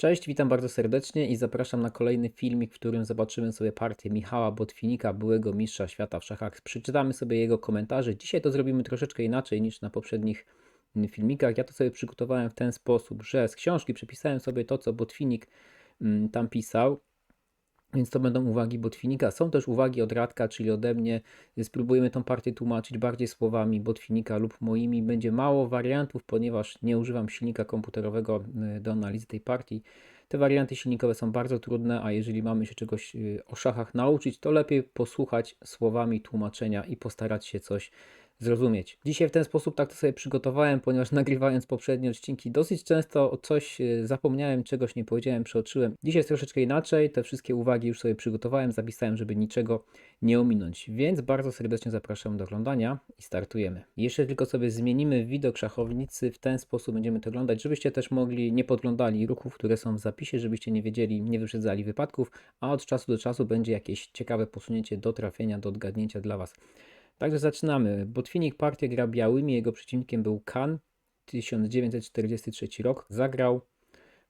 Cześć, witam bardzo serdecznie i zapraszam na kolejny filmik, w którym zobaczymy sobie partię Michała Botwinika, byłego mistrza świata w szachach. Przeczytamy sobie jego komentarze. Dzisiaj to zrobimy troszeczkę inaczej niż na poprzednich mm, filmikach. Ja to sobie przygotowałem w ten sposób, że z książki przepisałem sobie to, co Botwinik mm, tam pisał. Więc to będą uwagi Botwinika. Są też uwagi od Radka, czyli ode mnie. Spróbujemy tą partię tłumaczyć bardziej słowami Botwinika lub moimi. Będzie mało wariantów, ponieważ nie używam silnika komputerowego y, do analizy tej partii. Te warianty silnikowe są bardzo trudne, a jeżeli mamy się czegoś y, o szachach nauczyć, to lepiej posłuchać słowami tłumaczenia i postarać się coś zrozumieć. Dzisiaj w ten sposób tak to sobie przygotowałem, ponieważ nagrywając poprzednie odcinki dosyć często o coś e, zapomniałem, czegoś nie powiedziałem, przeoczyłem. Dzisiaj jest troszeczkę inaczej, te wszystkie uwagi już sobie przygotowałem, zapisałem, żeby niczego nie ominąć. Więc bardzo serdecznie zapraszam do oglądania i startujemy. Jeszcze tylko sobie zmienimy widok szachownicy, w ten sposób będziemy to oglądać, żebyście też mogli, nie podglądali ruchów, które są w zapisie, żebyście nie wiedzieli, nie wyprzedzali wypadków, a od czasu do czasu będzie jakieś ciekawe posunięcie do trafienia, do odgadnięcia dla Was. Także zaczynamy. Botwinik partię gra białymi, jego przeciwnikiem był Kan, 1943 rok. Zagrał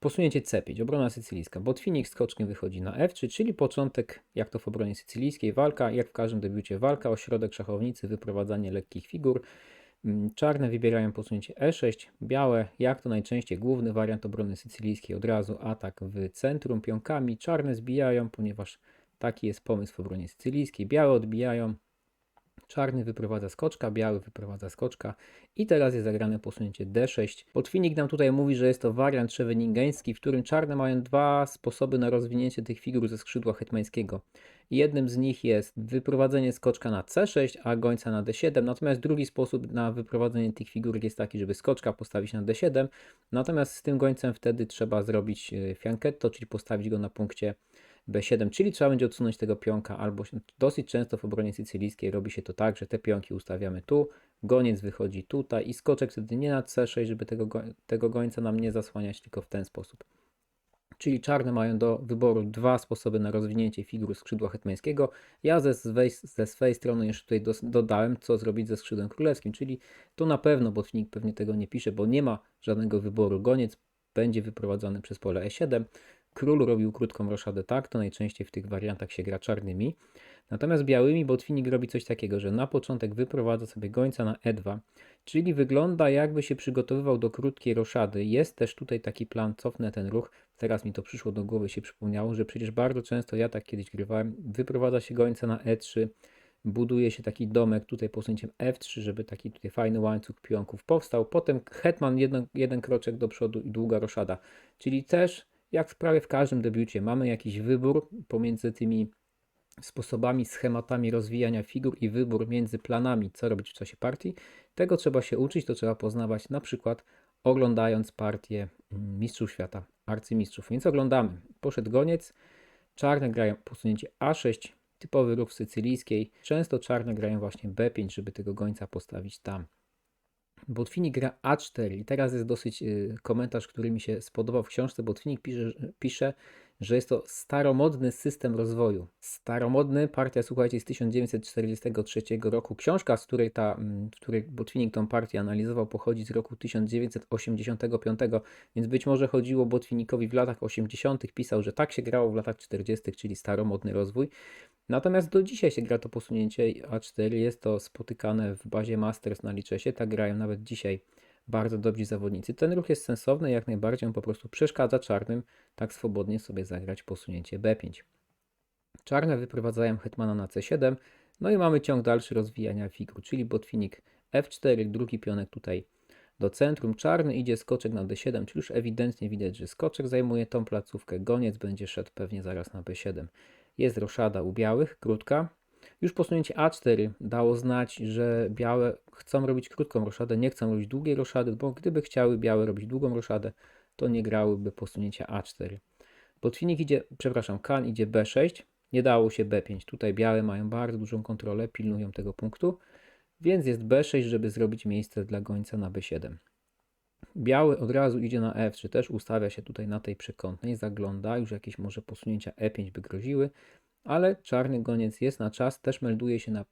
posunięcie C5, obrona sycylijska. Botwinik skoczkiem wychodzi na F3, czyli początek, jak to w obronie sycylijskiej, walka, jak w każdym debiucie walka, ośrodek szachownicy, wyprowadzanie lekkich figur. Mm, czarne wybierają posunięcie E6, białe, jak to najczęściej główny wariant obrony sycylijskiej, od razu atak w centrum pionkami. Czarne zbijają, ponieważ taki jest pomysł w obronie sycylijskiej. Białe odbijają, Czarny wyprowadza skoczka, biały wyprowadza skoczka i teraz jest zagrane posunięcie d6. Botwinik nam tutaj mówi, że jest to wariant szeweningeński, w którym czarne mają dwa sposoby na rozwinięcie tych figur ze skrzydła hetmańskiego. Jednym z nich jest wyprowadzenie skoczka na c6, a gońca na d7, natomiast drugi sposób na wyprowadzenie tych figur jest taki, żeby skoczka postawić na d7, natomiast z tym gońcem wtedy trzeba zrobić e, fianchetto, czyli postawić go na punkcie B7, czyli trzeba będzie odsunąć tego pionka, albo dosyć często w obronie sycylijskiej robi się to tak, że te pionki ustawiamy tu, goniec wychodzi tutaj i skoczek wtedy nie na C6, żeby tego, tego gońca nam nie zasłaniać, tylko w ten sposób. Czyli czarne mają do wyboru dwa sposoby na rozwinięcie figur skrzydła hetmańskiego. Ja ze, swej, ze swojej strony jeszcze tutaj do, dodałem, co zrobić ze skrzydłem królewskim, czyli tu na pewno botnik pewnie tego nie pisze, bo nie ma żadnego wyboru. Goniec będzie wyprowadzony przez pole E7. Król robił krótką roszadę tak, to najczęściej w tych wariantach się gra czarnymi. Natomiast białymi botwinik robi coś takiego, że na początek wyprowadza sobie gońca na e2, czyli wygląda jakby się przygotowywał do krótkiej roszady. Jest też tutaj taki plan, cofnę ten ruch, teraz mi to przyszło do głowy, się przypomniało, że przecież bardzo często ja tak kiedyś grywałem, wyprowadza się gońca na e3, buduje się taki domek tutaj posunięciem f3, żeby taki tutaj fajny łańcuch pionków powstał. Potem hetman jeden, jeden kroczek do przodu i długa roszada. Czyli też jak prawie w każdym debiucie mamy jakiś wybór pomiędzy tymi sposobami, schematami rozwijania figur i wybór między planami, co robić w czasie partii. Tego trzeba się uczyć, to trzeba poznawać na przykład oglądając partię mm, Mistrzów Świata, arcymistrzów. Więc oglądamy. Poszedł goniec, czarne grają posunięcie A6, typowy ruch w sycylijskiej. Często czarne grają właśnie B5, żeby tego gońca postawić tam. Botwinik gra A4 i teraz jest dosyć y, komentarz, który mi się spodobał w książce. Botwinik pisze, pisze, że jest to staromodny system rozwoju. Staromodny, partia, słuchajcie, z 1943 roku. Książka, z której, ta, mm, w której Botwinik tą partię analizował, pochodzi z roku 1985, więc być może chodziło Botwinikowi w latach 80., pisał, że tak się grało w latach 40., czyli staromodny rozwój. Natomiast do dzisiaj się gra to posunięcie A4, jest to spotykane w bazie Masters na się, tak grają nawet dzisiaj bardzo dobrzy zawodnicy. Ten ruch jest sensowny, jak najbardziej on po prostu przeszkadza czarnym tak swobodnie sobie zagrać posunięcie B5. Czarne wyprowadzają hetmana na C7, no i mamy ciąg dalszy rozwijania figur, czyli botwinik F4, drugi pionek tutaj do centrum. Czarny idzie skoczek na D7, czyli już ewidentnie widać, że skoczek zajmuje tą placówkę. Goniec będzie szedł pewnie zaraz na B7. Jest roszada u białych, krótka. Już posunięcie A4 dało znać, że białe chcą robić krótką roszadę, nie chcą robić długiej roszady, bo gdyby chciały białe robić długą roszadę, to nie grałyby posunięcia A4. Botwinik idzie, przepraszam, kan idzie B6, nie dało się B5. Tutaj białe mają bardzo dużą kontrolę, pilnują tego punktu, więc jest B6, żeby zrobić miejsce dla gońca na B7. Biały od razu idzie na F3, też ustawia się tutaj na tej przekątnej, zagląda, już jakieś może posunięcia E5 by groziły, ale czarny goniec jest na czas, też melduje się na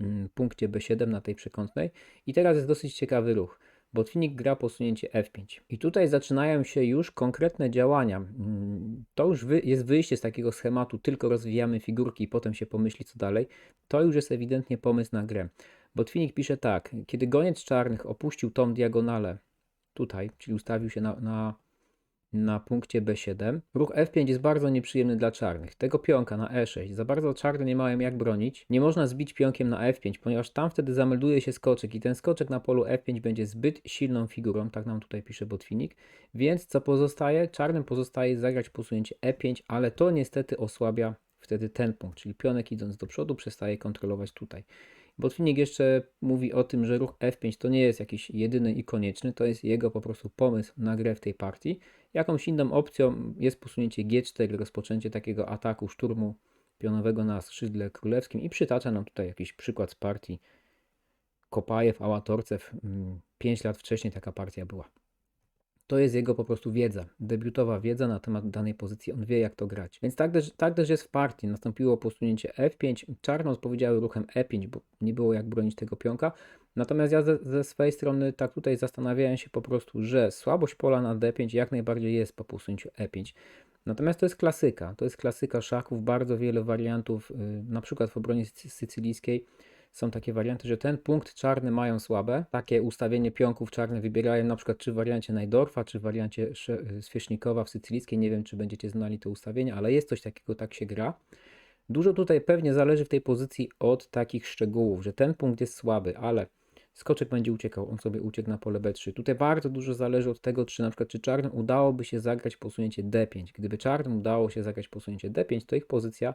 mm, punkcie B7 na tej przekątnej i teraz jest dosyć ciekawy ruch. Botwinik gra posunięcie F5. I tutaj zaczynają się już konkretne działania. Mm, To już wy, jest wyjście z takiego schematu, tylko rozwijamy figurki i potem się pomyśli co dalej. To już jest ewidentnie pomysł na grę. Botwinik pisze tak, kiedy goniec czarnych opuścił tą diagonalę tutaj, czyli ustawił się na, na, na punkcie B7, ruch F5 jest bardzo nieprzyjemny dla czarnych. Tego pionka na E6 za bardzo czarne nie mają jak bronić. Nie można zbić pionkiem na F5, ponieważ tam wtedy zamelduje się skoczek i ten skoczek na polu F5 będzie zbyt silną figurą, tak nam tutaj pisze Botwinik. Więc co pozostaje? Czarnym pozostaje zagrać posunięcie E5, ale to niestety osłabia wtedy ten punkt, czyli pionek idąc do przodu przestaje kontrolować tutaj. Botwinik jeszcze mówi o tym, że ruch F5 to nie jest jakiś jedyny i konieczny, to jest jego po prostu pomysł na grę w tej partii. Jakąś inną opcją jest posunięcie G4, rozpoczęcie takiego ataku szturmu pionowego na skrzydle królewskim i przytacza nam tutaj jakiś przykład z partii Kopajew, Ałatorcew. 5 lat wcześniej taka partia była. To jest jego po prostu wiedza, debiutowa wiedza na temat danej pozycji. On wie, jak to grać. Więc tak też, tak też jest w partii. Nastąpiło posunięcie F5. Czarno odpowiedziały ruchem E5, bo nie było jak bronić tego pionka. Natomiast ja ze, ze swojej strony tak tutaj zastanawiałem się po prostu, że słabość pola na D5 jak najbardziej jest po posunięciu E5. Natomiast to jest klasyka. To jest klasyka szachów, bardzo wiele wariantów, yy, na przykład w obronie sycy- sycylijskiej są takie warianty, że ten punkt czarny mają słabe. Takie ustawienie pionków czarne wybierają na przykład czy w wariancie Najdorfa, czy w wariancie Zwierzchnikowa w sycylijskiej. Nie wiem, czy będziecie znali to ustawienie, ale jest coś takiego, tak się gra. Dużo tutaj pewnie zależy w tej pozycji od takich szczegółów, że ten punkt jest słaby, ale skoczek będzie uciekał, on sobie uciekł na pole B3. Tutaj bardzo dużo zależy od tego, czy na przykład czy czarnym udałoby się zagrać posunięcie D5. Gdyby czarnym udało się zagrać posunięcie D5, to ich pozycja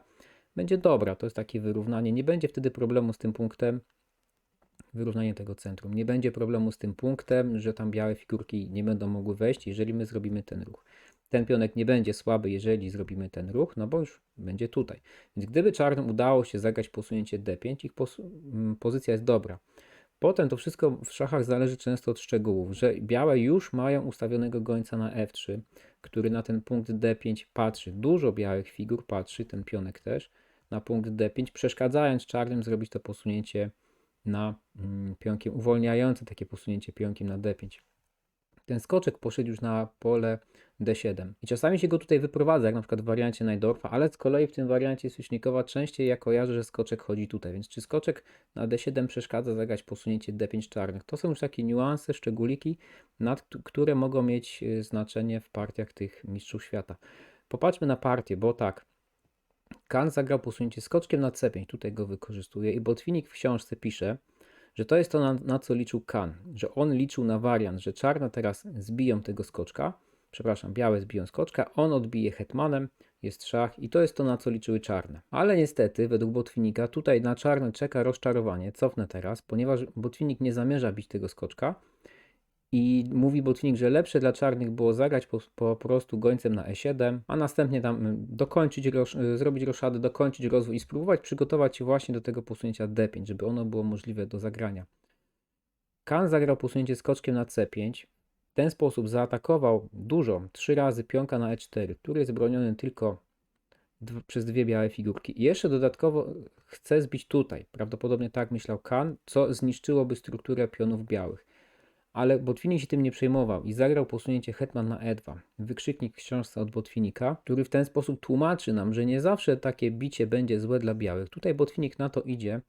będzie dobra. To jest takie wyrównanie. Nie będzie wtedy problemu z tym punktem, wyrównanie tego centrum. Nie będzie problemu z tym punktem, że tam białe figurki nie będą mogły wejść, jeżeli my zrobimy ten ruch. Ten pionek nie będzie słaby, jeżeli zrobimy ten ruch, no bo już będzie tutaj. Więc gdyby czarnym udało się zagrać posunięcie D5, ich mm, pozycja jest dobra. Potem to wszystko w szachach zależy często od szczegółów, że białe już mają ustawionego gońca na F3, który na ten punkt D5 patrzy. Dużo białych figur patrzy, ten pionek też, na punkt D5, przeszkadzając czarnym zrobić to posunięcie na mm, pionkiem, uwolniające takie posunięcie pionkiem na D5. Ten skoczek poszedł już na pole D7. I czasami się go tutaj wyprowadza, jak na przykład w wariancie Najdorfa, ale z kolei w tym wariancie Słysznikowa częściej ja kojarzę, że skoczek chodzi tutaj. Więc czy skoczek na D7 przeszkadza zagrać posunięcie D5 czarnych? To są już takie niuanse, szczególiki, nad które mogą mieć y, znaczenie w partiach tych mistrzów świata. Popatrzmy na partię, bo tak, Kan zagrał posunięcie skoczkiem na C5, tutaj go wykorzystuje. I Botwinik w książce pisze, że to jest to, na, na co liczył Kan, że on liczył na wariant, że czarne teraz zbiją tego skoczka, przepraszam, białe zbiją skoczka, on odbije hetmanem, jest szach i to jest to, na co liczyły czarne. Ale niestety, według Botwinika, tutaj na czarne czeka rozczarowanie, cofnę teraz, ponieważ Botwinik nie zamierza bić tego skoczka, i mówi Botwinik, że lepsze dla czarnych było zagrać po, po prostu gońcem na E7, a następnie tam y, dokończyć, rosz, y, zrobić roszadę, dokończyć rozwój i spróbować przygotować się właśnie do tego posunięcia D5, żeby ono było możliwe do zagrania. Kan zagrał posunięcie skoczkiem na C5. W ten sposób zaatakował dużo, trzy razy pionka na E4, który jest broniony tylko przez dwie białe figurki. I jeszcze dodatkowo chce zbić tutaj. Prawdopodobnie tak myślał Kan, co zniszczyłoby strukturę pionów białych. Ale Botwinik się tym nie przejmował i zagrał posunięcie hetman na e2. Wykrzyknik w książce od Botwinika, który w ten sposób tłumaczy nam, że nie zawsze takie bicie będzie złe dla białych. Tutaj Botwinik na to idzie,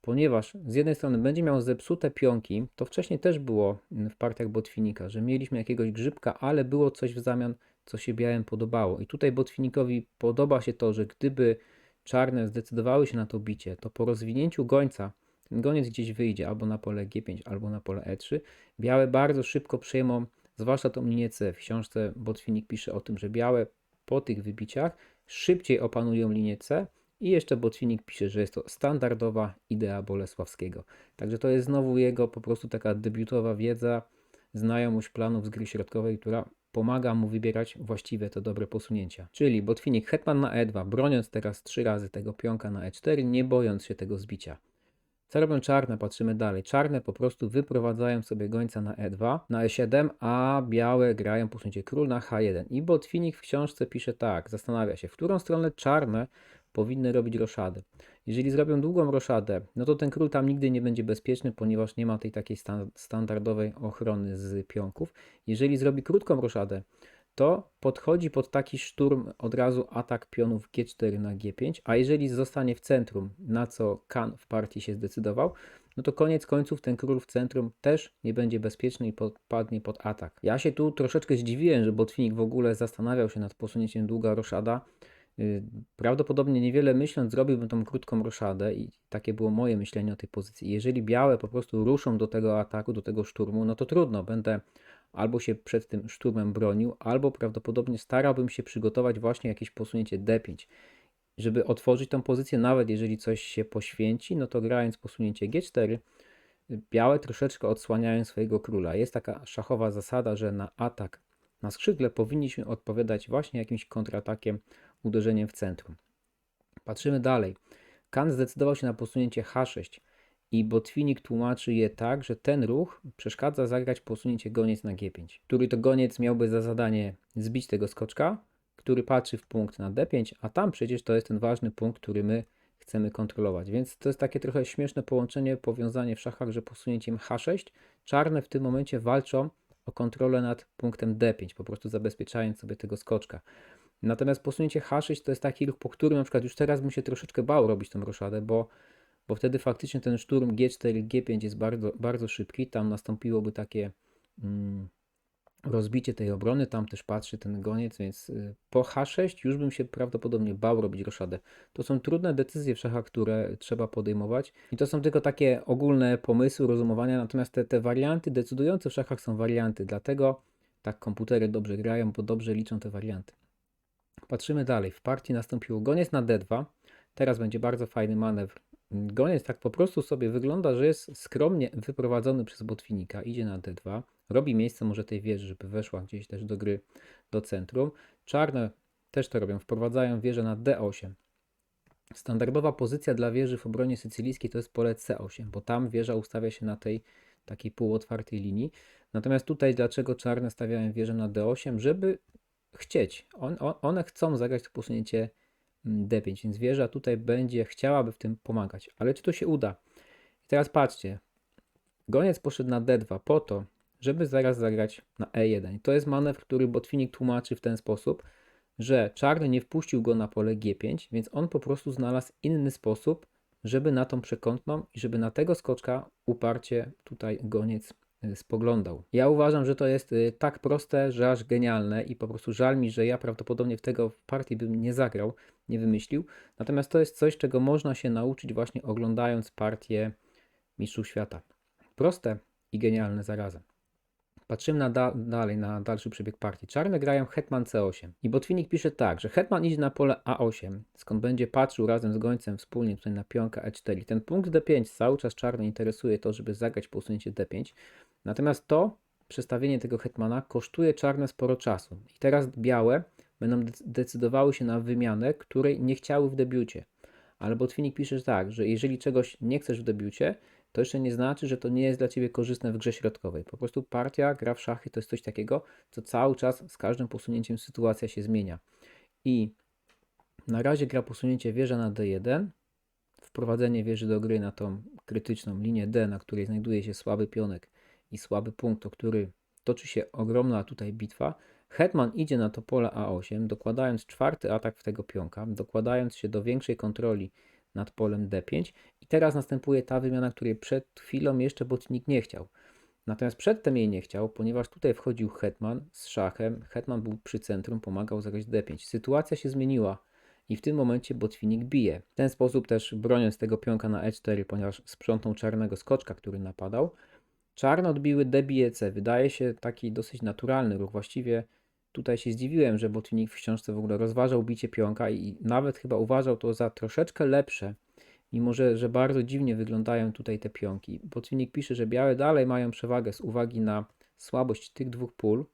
ponieważ z jednej strony będzie miał zepsute pionki, to wcześniej też było w partiach Botwinika, że mieliśmy jakiegoś grzybka, ale było coś w zamian, co się białym podobało. I tutaj Botwinikowi podoba się to, że gdyby czarne zdecydowały się na to bicie, to po rozwinięciu gońca ten goniec gdzieś wyjdzie albo na pole G5, albo na pole E3. Białe bardzo szybko przejmą, zwłaszcza tą linię C. W książce Botwinik pisze o tym, że białe po tych wybiciach szybciej opanują linię C i jeszcze Botwinik pisze, że jest to standardowa idea Bolesławskiego. Także to jest znowu jego po prostu taka debiutowa wiedza, znajomość planów z gry środkowej, która pomaga mu wybierać właściwe te dobre posunięcia. Czyli Botwinik hetman na E2, broniąc teraz trzy razy tego pionka na E4, nie bojąc się tego zbicia. Robią czarne? Patrzymy dalej. Czarne po prostu wyprowadzają sobie gońca na E2, na E7, a białe grają posunięcie król na H1. I Botwinik w książce pisze tak, zastanawia się, w którą stronę czarne powinny robić roszadę. Jeżeli zrobią długą roszadę, no to ten król tam nigdy nie będzie bezpieczny, ponieważ nie ma tej takiej stan standardowej ochrony z pionków. Jeżeli zrobi krótką roszadę, to podchodzi pod taki szturm od razu atak pionów G4 na G5, a jeżeli zostanie w centrum, na co Kan w partii się zdecydował, no to koniec końców ten król w centrum też nie będzie bezpieczny i podpadnie pod atak. Ja się tu troszeczkę zdziwiłem, że Botwinik w ogóle zastanawiał się nad posunięciem długa roszada. Y, prawdopodobnie niewiele myśląc zrobiłbym tą krótką roszadę i takie było moje myślenie o tej pozycji. Jeżeli białe po prostu ruszą do tego ataku, do tego szturmu, no to trudno, będę albo się przed tym szturmem bronił, albo prawdopodobnie starałbym się przygotować właśnie jakieś posunięcie D5 żeby otworzyć tą pozycję, nawet jeżeli coś się poświęci, no to grając posunięcie G4, białe troszeczkę odsłaniają swojego króla. Jest taka szachowa zasada, że na atak na skrzydle powinniśmy odpowiadać właśnie jakimś kontratakiem, uderzeniem w centrum. Patrzymy dalej. Kan zdecydował się na posunięcie H6 i Botwinik tłumaczy je tak, że ten ruch przeszkadza zagrać posunięcie goniec na G5, który to goniec miałby za zadanie zbić tego skoczka, który patrzy w punkt na D5, a tam przecież to jest ten ważny punkt, który my chcemy kontrolować. Więc to jest takie trochę śmieszne połączenie, powiązanie w szachach, że posunięciem H6 czarne w tym momencie walczą o kontrolę nad punktem D5, po prostu zabezpieczając sobie tego skoczka. Natomiast posunięcie H6 to jest taki ruch, po którym na przykład już teraz bym się troszeczkę bał robić tą roszadę, bo, bo wtedy faktycznie ten szturm G4, G5 jest bardzo, bardzo szybki. Tam nastąpiłoby takie mm, rozbicie tej obrony, tam też patrzy ten goniec, więc y, po H6 już bym się prawdopodobnie bał robić roszadę. To są trudne decyzje w szachach, które trzeba podejmować i to są tylko takie ogólne pomysły, rozumowania, natomiast te, te warianty decydujące w szachach są warianty, dlatego tak komputery dobrze grają, bo dobrze liczą te warianty. Patrzymy dalej. W partii nastąpił goniec na D2. Teraz będzie bardzo fajny manewr. Goniec tak po prostu sobie wygląda, że jest skromnie wyprowadzony przez botwinika. Idzie na D2 robi miejsce może tej wieży, żeby weszła gdzieś też do gry, do centrum. Czarne też to robią, wprowadzają wieżę na D8. Standardowa pozycja dla wieży w obronie sycylijskiej to jest pole C8, bo tam wieża ustawia się na tej takiej półotwartej linii. Natomiast tutaj dlaczego czarne stawiają wieżę na D8? Żeby chcieć. On, on, one chcą zagrać to posunięcie D5, więc wieża tutaj będzie chciałaby w tym pomagać. Ale czy to się uda? I teraz patrzcie. Goniec poszedł na D2 po to, żeby zaraz zagrać na E1. To jest manewr, który Botwinik tłumaczy w ten sposób, że czarny nie wpuścił go na pole G5, więc on po prostu znalazł inny sposób, żeby na tą przekątną i żeby na tego skoczka uparcie tutaj goniec spoglądał. Ja uważam, że to jest y, tak proste, że aż genialne i po prostu żal mi, że ja prawdopodobnie w tego partii bym nie zagrał, nie wymyślił. Natomiast to jest coś, czego można się nauczyć właśnie oglądając partię Mistrzów Świata. Proste i genialne zarazem. Patrzymy na da dalej na dalszy przebieg partii. Czarne grają hetman c8 i Botwinik pisze tak, że hetman idzie na pole a8, skąd będzie patrzył razem z gońcem wspólnie tutaj na pionka e4. Ten punkt d5 cały czas czarny interesuje to, żeby zagrać posunięcie d5. Natomiast to przestawienie tego hetmana kosztuje czarne sporo czasu. I teraz białe będą decydowały się na wymianę, której nie chciały w debiucie. Ale Botwinik pisze tak, że jeżeli czegoś nie chcesz w debiucie, to jeszcze nie znaczy, że to nie jest dla Ciebie korzystne w grze środkowej. Po prostu partia, gra w szachy to jest coś takiego, co cały czas z każdym posunięciem sytuacja się zmienia. I na razie gra posunięcie wieża na D1, wprowadzenie wieży do gry na tą krytyczną linię D, na której znajduje się słaby pionek i słaby punkt, o który toczy się ogromna tutaj bitwa. Hetman idzie na to pole A8, dokładając czwarty atak w tego pionka, dokładając się do większej kontroli nad polem D5 i teraz następuje ta wymiana, której przed chwilą jeszcze botnik nie chciał. Natomiast przedtem jej nie chciał, ponieważ tutaj wchodził hetman z szachem, hetman był przy centrum, pomagał zagrać D5. Sytuacja się zmieniła i w tym momencie botwinik bije. W ten sposób też broniąc tego pionka na E4, ponieważ sprzątnął czarnego skoczka, który napadał, czarne odbiły D bije C. Wydaje się taki dosyć naturalny ruch. Właściwie tutaj się zdziwiłem, że botwinik w książce w ogóle rozważał bicie pionka i nawet chyba uważał to za troszeczkę lepsze mimo że, że bardzo dziwnie wyglądają tutaj te pionki. Botwinik pisze, że białe dalej mają przewagę z uwagi na słabość tych dwóch pól.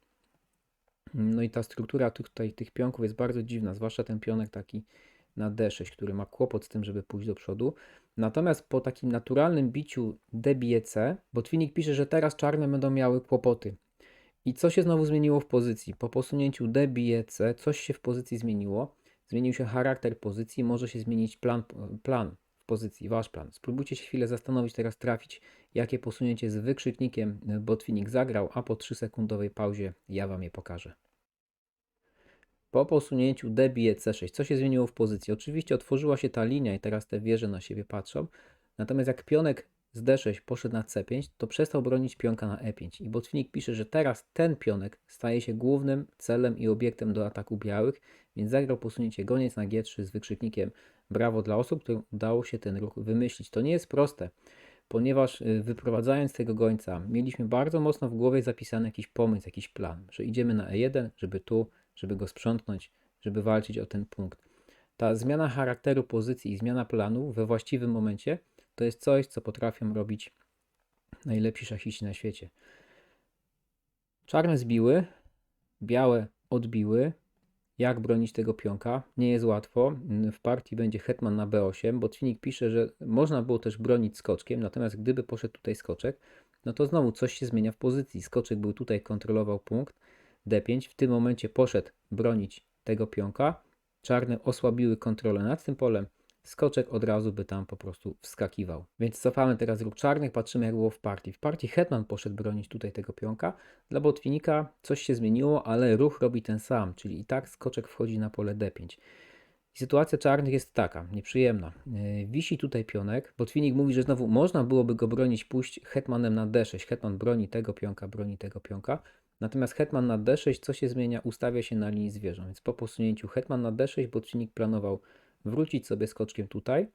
No i ta struktura tutaj tych pionków jest bardzo dziwna, zwłaszcza ten pionek taki na D6, który ma kłopot z tym, żeby pójść do przodu. Natomiast po takim naturalnym biciu D bije C, Botwinik pisze, że teraz czarne będą miały kłopoty. I co się znowu zmieniło w pozycji? Po posunięciu D bije C coś się w pozycji zmieniło. zmienił się charakter pozycji, może się zmienić plan, plan w pozycji, wasz plan. Spróbujcie się chwilę zastanowić, teraz trafić, jakie posunięcie z wykrzyknikiem Botwinik zagrał, a po 3-sekundowej pauzie ja wam je pokażę. Po posunięciu D bije C6. Co się zmieniło w pozycji? Oczywiście otworzyła się ta linia i teraz te wieże na siebie patrzą. Natomiast jak pionek z D6 poszedł na C5, to przestał bronić pionka na E5. I Botwinik pisze, że teraz ten pionek staje się głównym celem i obiektem do ataku białych, więc zagrał posunięcie goniec na G3 z wykrzyknikiem brawo dla osób, którym udało się ten ruch wymyślić. To nie jest proste, ponieważ y, wyprowadzając tego gońca, mieliśmy bardzo mocno w głowie zapisany jakiś pomysł, jakiś plan, że idziemy na E1, żeby tu, żeby go sprzątnąć, żeby walczyć o ten punkt. Ta zmiana charakteru pozycji i zmiana planu we właściwym momencie to jest coś, co potrafią robić najlepsi szachiści na świecie. Czarne zbiły, białe odbiły. Jak bronić tego pionka? Nie jest łatwo. W partii będzie hetman na b8. Botwinik pisze, że można było też bronić skoczkiem, natomiast gdyby poszedł tutaj skoczek, no to znowu coś się zmienia w pozycji. Skoczek był tutaj, kontrolował punkt d5. W tym momencie poszedł bronić tego pionka. Czarne osłabiły kontrolę nad tym polem skoczek od razu by tam po prostu wskakiwał. Więc cofamy teraz ruch czarnych, patrzymy jak było w partii. W partii hetman poszedł bronić tutaj tego pionka. Dla botwinika coś się zmieniło, ale ruch robi ten sam, czyli i tak skoczek wchodzi na pole d5. I sytuacja czarnych jest taka, nieprzyjemna. Yy, wisi tutaj pionek. Botwinik mówi, że znowu można byłoby go bronić, pójść hetmanem na d6. Hetman broni tego pionka, broni tego pionka. Natomiast hetman na d6, co się zmienia? Ustawia się na linii zwierząt. Więc po posunięciu hetman na d6, botwinik planował wrócić sobie skoczkiem tutaj,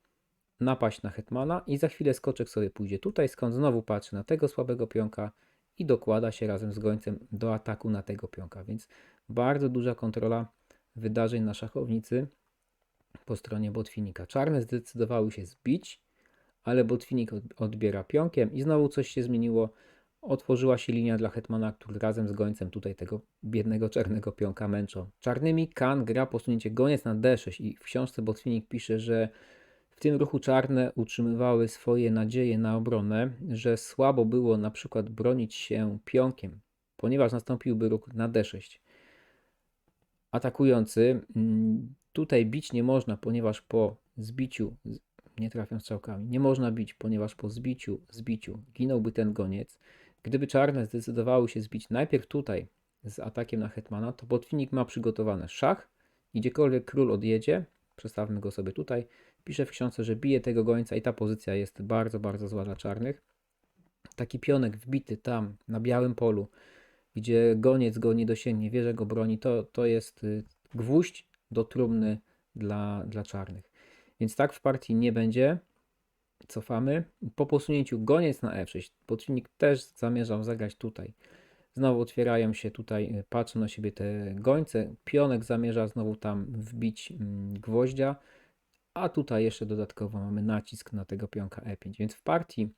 napaść na hetmana i za chwilę skoczek sobie pójdzie tutaj, skąd znowu patrzy na tego słabego pionka i dokłada się razem z gońcem do ataku na tego pionka. Więc bardzo duża kontrola wydarzeń na szachownicy po stronie botwinika. Czarne zdecydowały się zbić, ale botwinik odbiera pionkiem i znowu coś się zmieniło otworzyła się linia dla hetmana, który razem z gońcem tutaj tego biednego czarnego pionka męczą. Czarnymi Kan gra posunięcie goniec na d6 i w książce Botwinik pisze, że w tym ruchu czarne utrzymywały swoje nadzieje na obronę, że słabo było na przykład bronić się pionkiem, ponieważ nastąpiłby ruch na d6. Atakujący mm, tutaj bić nie można, ponieważ po zbiciu nie trafią strzałkami. Nie można bić, ponieważ po zbiciu, zbiciu ginąłby ten goniec. Gdyby czarne zdecydowały się zbić najpierw tutaj z atakiem na hetmana, to botwinik ma przygotowane szach i gdziekolwiek król odjedzie, przestawmy go sobie tutaj, pisze w książce, że bije tego gońca i ta pozycja jest bardzo, bardzo zła dla czarnych. Taki pionek wbity tam, na białym polu, gdzie goniec go nie dosięgnie, wie, że go broni, to, to jest y, gwóźdź do trumny dla, dla czarnych. Więc tak w partii nie będzie. Cofamy. Po posunięciu goniec na F6. Przeciwnik też zamierzał zagrać tutaj. Znowu otwierają się tutaj, y, patrzą na siebie te gońce. Pionek zamierza znowu tam wbić mm, gwoździa. A tutaj jeszcze dodatkowo mamy nacisk na tego pionka E5. Więc w partii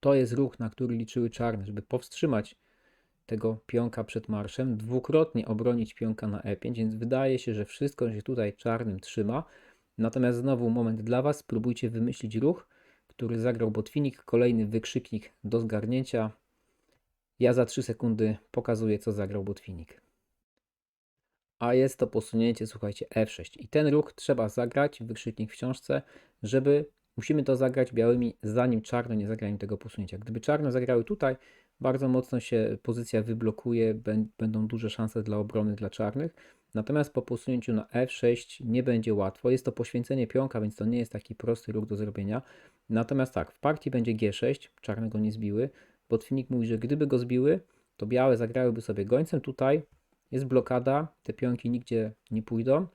to jest ruch, na który liczyły czarne, żeby powstrzymać tego pionka przed marszem, dwukrotnie obronić pionka na E5, więc wydaje się, że wszystko się tutaj czarnym trzyma. Natomiast znowu moment dla Was. Spróbujcie wymyślić ruch, który zagrał botwinik. Kolejny wykrzyknik do zgarnięcia. Ja za 3 sekundy pokazuję, co zagrał botwinik. A jest to posunięcie, słuchajcie, F6. I ten ruch trzeba zagrać, wykrzyknik w książce, żeby musimy to zagrać białymi, zanim czarne nie zagrają tego posunięcia. Gdyby czarne zagrały tutaj, bardzo mocno się pozycja wyblokuje, będą duże szanse dla obrony dla czarnych. Natomiast po posunięciu na F6 nie będzie łatwo. Jest to poświęcenie pionka, więc to nie jest taki prosty ruch do zrobienia. Natomiast tak, w partii będzie G6, czarne go nie zbiły. Botwinik mówi, że gdyby go zbiły, to białe zagrałyby sobie gońcem. Tutaj jest blokada, te pionki nigdzie nie pójdą.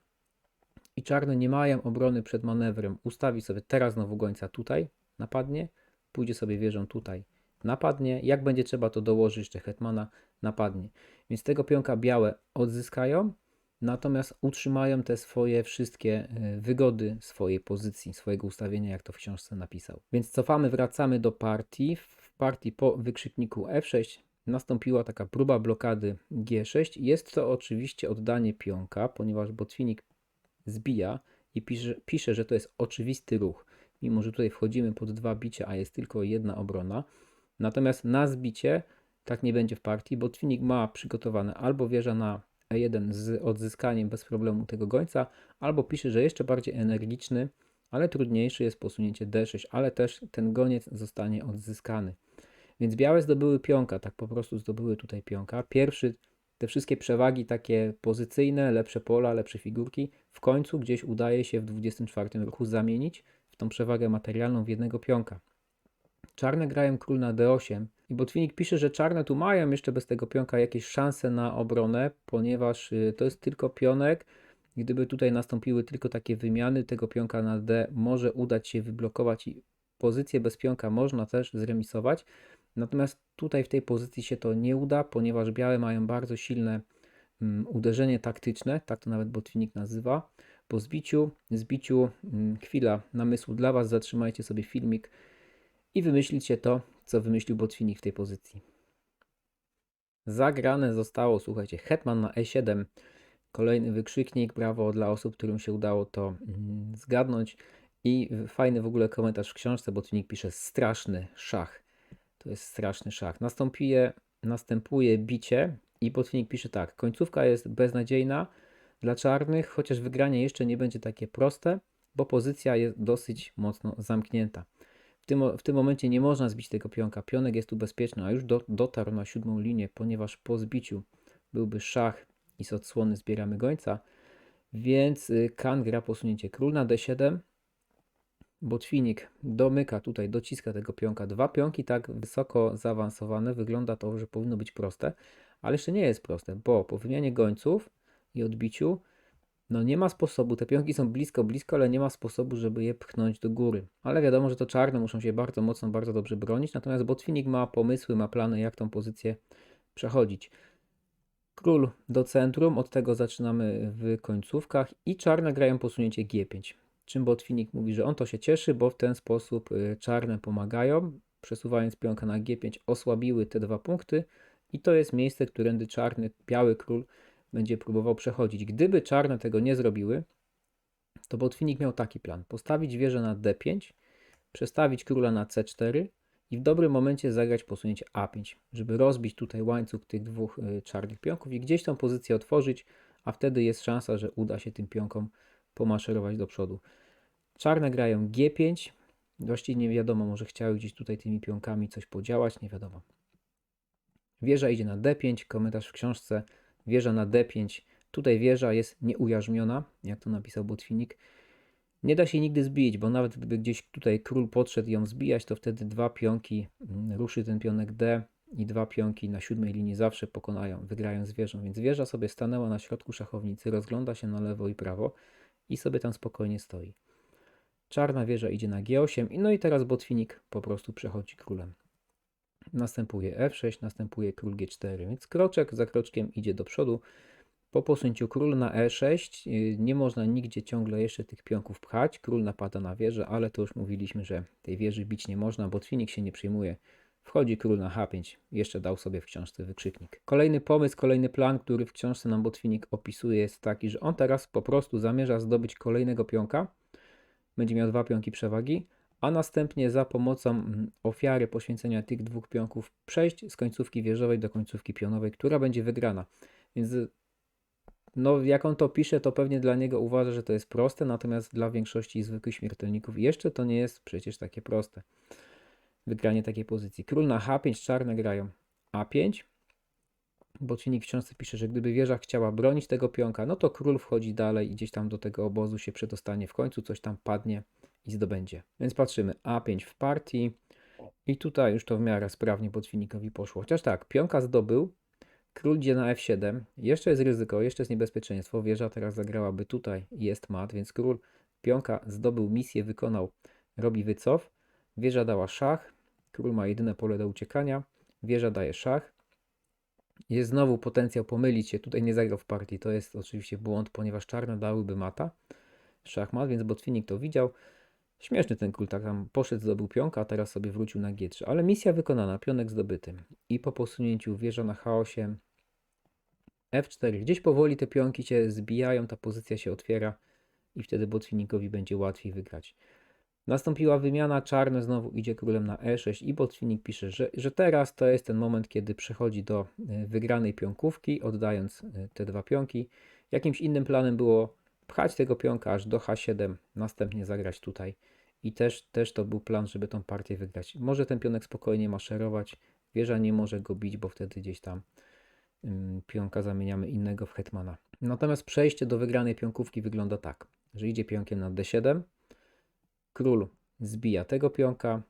I czarne nie mają obrony przed manewrem. Ustawi sobie teraz znowu gońca tutaj, napadnie, pójdzie sobie wieżą tutaj, napadnie. Jak będzie trzeba to dołożyć jeszcze hetmana, napadnie. Więc tego pionka białe odzyskają, natomiast utrzymają te swoje wszystkie e, wygody swojej pozycji, swojego ustawienia, jak to w książce napisał. Więc cofamy, wracamy do partii. W partii po wykrzykniku F6 nastąpiła taka próba blokady G6. Jest to oczywiście oddanie pionka, ponieważ botwinik zbija i pisze, pisze, że to jest oczywisty ruch, mimo że tutaj wchodzimy pod dwa bicia, a jest tylko jedna obrona. Natomiast na zbicie tak nie będzie w partii, bo Twinik ma przygotowane albo wieża na E1 z odzyskaniem bez problemu tego gońca, albo pisze, że jeszcze bardziej energiczny, ale trudniejszy jest posunięcie D6, ale też ten goniec zostanie odzyskany. Więc białe zdobyły pionka, tak po prostu zdobyły tutaj pionka. Pierwszy, te wszystkie przewagi takie pozycyjne, lepsze pola, lepsze figurki, w końcu gdzieś udaje się w 24 ruchu zamienić w tą przewagę materialną w jednego pionka. Czarne grają król na D8 i Botwinik pisze, że czarne tu mają jeszcze bez tego pionka jakieś szanse na obronę, ponieważ y, to jest tylko pionek. Gdyby tutaj nastąpiły tylko takie wymiany tego pionka na D, może udać się wyblokować i pozycję bez pionka można też zremisować. Natomiast tutaj w tej pozycji się to nie uda, ponieważ białe mają bardzo silne um, uderzenie taktyczne, tak to nawet Botwinik nazywa. Po zbiciu, zbiciu um, chwila namysłu dla Was, zatrzymajcie sobie filmik i wymyślicie to, co wymyślił Botwinik w tej pozycji. Zagrane zostało, słuchajcie, hetman na e7. Kolejny wykrzyknik, brawo dla osób, którym się udało to mm, zgadnąć. I fajny w ogóle komentarz w książce, Botwinik pisze straszny szach. To jest straszny szach. Następuje, następuje bicie i Botwinik pisze tak. Końcówka jest beznadziejna dla czarnych, chociaż wygranie jeszcze nie będzie takie proste, bo pozycja jest dosyć mocno zamknięta. W tym, w tym momencie nie można zbić tego pionka. Pionek jest tu bezpieczny, a już do, dotarł na siódmą linię, ponieważ po zbiciu byłby szach i z odsłony zbieramy gońca. Więc y, Kan gra posunięcie król na d7. Botwinik domyka tutaj, dociska tego pionka. Dwa pionki tak wysoko zaawansowane. Wygląda to, że powinno być proste, ale jeszcze nie jest proste, bo po wymianie gońców i odbiciu no nie ma sposobu, te pionki są blisko, blisko, ale nie ma sposobu, żeby je pchnąć do góry. Ale wiadomo, że to czarne muszą się bardzo mocno, bardzo dobrze bronić, natomiast Botwinik ma pomysły, ma plany, jak tą pozycję przechodzić. Król do centrum, od tego zaczynamy w końcówkach i czarne grają posunięcie G5. Czym Botwinik mówi, że on to się cieszy, bo w ten sposób y, czarne pomagają, przesuwając pionka na G5 osłabiły te dwa punkty i to jest miejsce, którędy czarny, biały król będzie próbował przechodzić. Gdyby czarne tego nie zrobiły, to Botwinik miał taki plan. Postawić wieżę na D5, przestawić króla na C4 i w dobrym momencie zagrać posunięcie A5, żeby rozbić tutaj łańcuch tych dwóch y, czarnych pionków i gdzieś tą pozycję otworzyć, a wtedy jest szansa, że uda się tym pionkom pomaszerować do przodu. Czarne grają G5, właściwie nie wiadomo, może chciały gdzieś tutaj tymi pionkami coś podziałać, nie wiadomo. Wieża idzie na D5, komentarz w książce wieża na D5. Tutaj wieża jest nieujarzmiona, jak to napisał Botwinik. Nie da się nigdy zbić, bo nawet gdyby gdzieś tutaj król podszedł ją zbijać, to wtedy dwa pionki, mm, ruszy ten pionek D i dwa pionki na siódmej linii zawsze pokonają, wygrają z wieżą. Więc wieża sobie stanęła na środku szachownicy, rozgląda się na lewo i prawo i sobie tam spokojnie stoi. Czarna wieża idzie na G8, no i teraz Botwinik po prostu przechodzi królem. Następuje F6, następuje król G4, więc kroczek za kroczkiem idzie do przodu. Po posunięciu król na E6 y, nie można nigdzie ciągle jeszcze tych pionków pchać. Król napada na wieżę, ale to już mówiliśmy, że tej wieży bić nie można, bo Twinik się nie przyjmuje. Wchodzi król na H5. Jeszcze dał sobie w książce wykrzyknik. Kolejny pomysł, kolejny plan, który w książce nam Botwinik opisuje jest taki, że on teraz po prostu zamierza zdobyć kolejnego pionka. Będzie miał dwa pionki przewagi, a następnie za pomocą mm, ofiary poświęcenia tych dwóch pionków przejść z końcówki wieżowej do końcówki pionowej, która będzie wygrana. Więc no, jak on to pisze, to pewnie dla niego uważa, że to jest proste, natomiast dla większości zwykłych śmiertelników jeszcze to nie jest przecież takie proste. Wygranie takiej pozycji. Król na H5, czarne grają A5. Botwinik w książce pisze, że gdyby wieża chciała bronić tego pionka, no to król wchodzi dalej i gdzieś tam do tego obozu się przedostanie. W końcu coś tam padnie i zdobędzie. Więc patrzymy A5 w partii. I tutaj już to w miarę sprawnie Botwinikowi poszło. Chociaż tak, pionka zdobył, król idzie na F7, jeszcze jest ryzyko, jeszcze jest niebezpieczeństwo, wieża teraz zagrałaby tutaj, jest mat, więc król pionka zdobył misję, wykonał, robi wycof, wieża dała szach, król ma jedyne pole do uciekania, wieża daje szach, jest znowu potencjał pomylić się, tutaj nie zagrał w partii, to jest oczywiście błąd, ponieważ czarne dałyby mata, szachmat, więc Botwinik to widział, Śmieszny ten król, tak tam poszedł, zdobył pionka, a teraz sobie wrócił na G3. Ale misja wykonana, pionek zdobyty. I po posunięciu wieża na H8, F4. Gdzieś powoli te pionki się zbijają, ta pozycja się otwiera i wtedy Botwinikowi będzie łatwiej wygrać. Nastąpiła wymiana, czarne znowu idzie królem na e6 i botwinik pisze, że, że teraz to jest ten moment, kiedy przechodzi do e, wygranej pionkówki, oddając e, te dwa pionki. Jakimś innym planem było pchać tego pionka aż do h7, następnie zagrać tutaj. I też, też to był plan, żeby tą partię wygrać. Może ten pionek spokojnie maszerować, wieża nie może go bić, bo wtedy gdzieś tam ym, pionka zamieniamy innego w hetmana. Natomiast przejście do wygranej pionkówki wygląda tak, że idzie pionkiem na d7, król zbija tego pionka,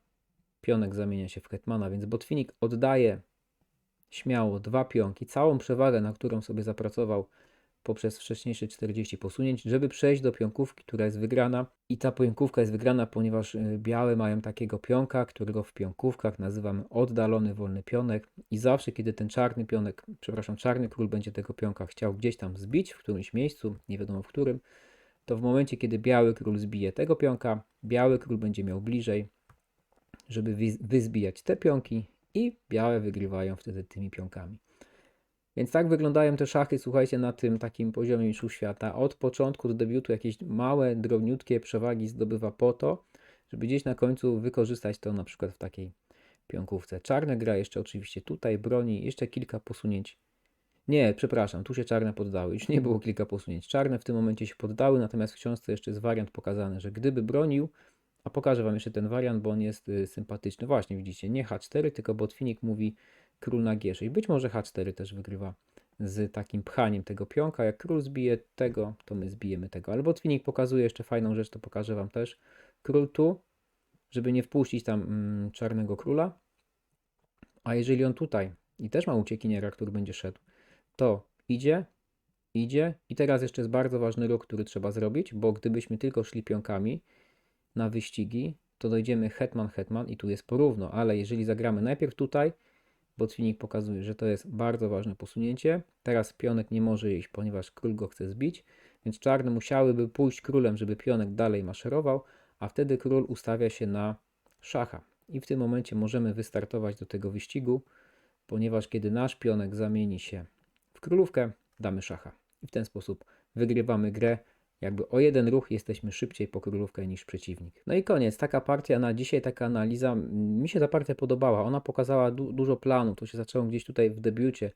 pionek zamienia się w hetmana, więc botwinik oddaje śmiało dwa pionki, całą przewagę, na którą sobie zapracował poprzez wcześniejsze 40 posunięć, żeby przejść do pionkówki, która jest wygrana. I ta pionkówka jest wygrana, ponieważ y, białe mają takiego pionka, którego w pionkówkach nazywamy oddalony wolny pionek. I zawsze, kiedy ten czarny pionek, przepraszam, czarny król będzie tego pionka chciał gdzieś tam zbić w którymś miejscu, nie wiadomo w którym, to w momencie, kiedy biały król zbije tego pionka, biały król będzie miał bliżej, żeby wyz- wyzbijać te pionki i białe wygrywają wtedy tymi pionkami. Więc tak wyglądają te szachy, słuchajcie, na tym takim poziomie mistrzów świata. Od początku do debiutu jakieś małe, drobniutkie przewagi zdobywa po to, żeby gdzieś na końcu wykorzystać to na przykład w takiej pionkówce. Czarne gra jeszcze oczywiście tutaj, broni, jeszcze kilka posunięć. Nie, przepraszam, tu się czarne poddały. Już nie było kilka posunięć. Czarne w tym momencie się poddały, natomiast w książce jeszcze jest wariant pokazany, że gdyby bronił, a pokażę Wam jeszcze ten wariant, bo on jest y, sympatyczny. Właśnie, widzicie, nie H4, tylko botwinik mówi król na G6. Być może H4 też wygrywa z takim pchaniem tego pionka. Jak król zbije tego, to my zbijemy tego. Ale botwinik pokazuje jeszcze fajną rzecz, to pokażę Wam też. Król tu, żeby nie wpuścić tam mm, czarnego króla. A jeżeli on tutaj i też ma uciekiniera, który będzie szedł, to idzie, idzie i teraz jeszcze jest bardzo ważny ruch, który trzeba zrobić, bo gdybyśmy tylko szli pionkami na wyścigi, to dojdziemy hetman, hetman i tu jest porówno, ale jeżeli zagramy najpierw tutaj, botwinik pokazuje, że to jest bardzo ważne posunięcie, teraz pionek nie może iść, ponieważ król go chce zbić, więc czarne musiałyby pójść królem, żeby pionek dalej maszerował, a wtedy król ustawia się na szacha. I w tym momencie możemy wystartować do tego wyścigu, ponieważ kiedy nasz pionek zamieni się w królówkę, damy szacha. I w ten sposób wygrywamy grę. Jakby o jeden ruch jesteśmy szybciej po królówkę niż przeciwnik. No i koniec. Taka partia na dzisiaj, taka analiza. Mi się ta partia podobała. Ona pokazała du dużo planu. To się zaczęło gdzieś tutaj w debiucie.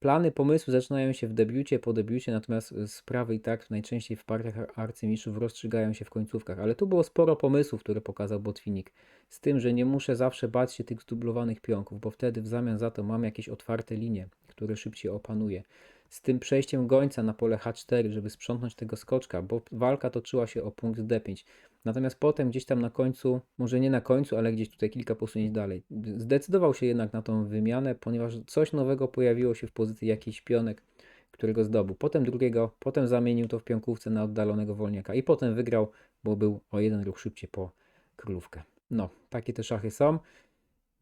Plany, pomysły zaczynają się w debiucie, po debiucie, natomiast sprawy i tak najczęściej w partiach ar- arcymistrzów rozstrzygają się w końcówkach. Ale tu było sporo pomysłów, które pokazał Botwinik. Z tym, że nie muszę zawsze bać się tych zdublowanych pionków, bo wtedy w zamian za to mam jakieś otwarte linie, które szybciej opanuję. Z tym przejściem gońca na pole H4, żeby sprzątnąć tego skoczka, bo walka toczyła się o punkt D5. Natomiast potem gdzieś tam na końcu, może nie na końcu, ale gdzieś tutaj kilka posunięć dalej, zdecydował się jednak na tą wymianę, ponieważ coś nowego pojawiło się w pozycji jakiś pionek, którego zdobył. Potem drugiego, potem zamienił to w pionkówce na oddalonego wolniaka i potem wygrał, bo był o jeden ruch szybciej po królówkę. No, takie te szachy są.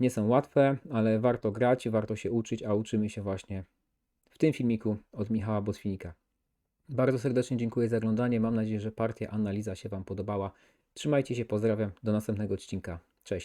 Nie są łatwe, ale warto grać, warto się uczyć, a uczymy się właśnie w tym filmiku od Michała Botwinika. Bardzo serdecznie dziękuję za oglądanie. Mam nadzieję, że partia analiza się Wam podobała. Trzymajcie się, pozdrawiam. Do następnego odcinka. Cześć.